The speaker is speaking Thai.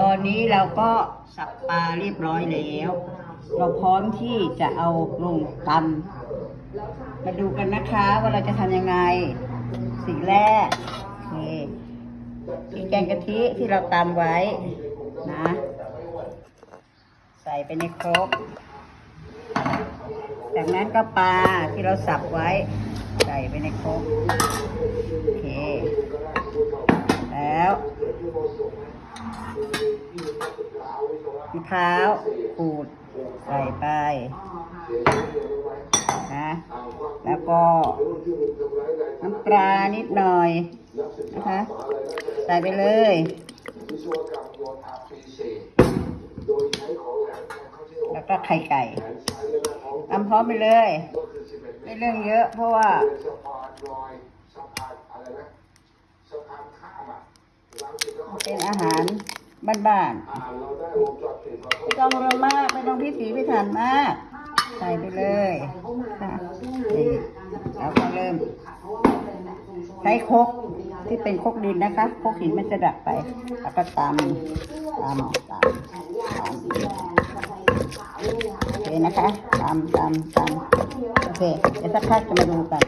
ตอนนี้เราก็สับปลาเรียบร้อยแล้ว เราพร้อมที่จะเอาลงตำมาดูกันนะคะว่าเราจะทำยังไง สิ่งแรกโอเคมีแกงกะทิที่เราตำไว้นะ ใส่ไปในครกจากนั้นก็ปลาที่เราสับไว้ ใส่ไปในครกโอเค มะพร้าวขูดใส่ไปนะ แล้วก็น้ำปลานิดหน่อยนะคะ ใส่ไปเลยแล้วก็ไข่ไก่ทำพร้อมไปเลย ไม่เรื่องเยอะเพราะว่า เป็นอาหารบ้านๆไม่ต้องเรื่องมากไม่ต้องพิถีพิถันมาก ใส่ไปเลยค่ะนี่แล้วก็เริ่มใช้คกที่เป็นคกดินนะคะคกหินมันจะดับไป แล้วก็ตำตำตำตำโอเคนะคะตำตำตำโอเคเดี๋ยวสักพักจะมาดูกัน